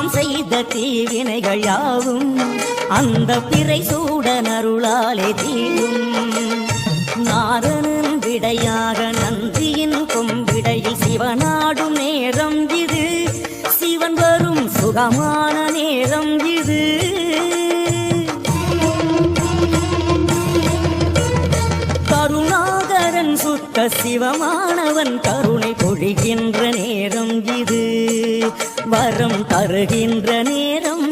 நாம் செய்த தீவினைகள் யாவும் அந்த பிறை சூடன் அருளாலே தீரும் நாரணன் விடையாக நந்தியின் கொம்பிடையில் சிவனாடும் நேரம் இது. சிவன் வரும் சுகமான நேரம் இது. கருணாகரன் சுத்த சிவமானவன் கருணை பொழிகின்ற நேரம் வரம் தருகின்ற நேரம்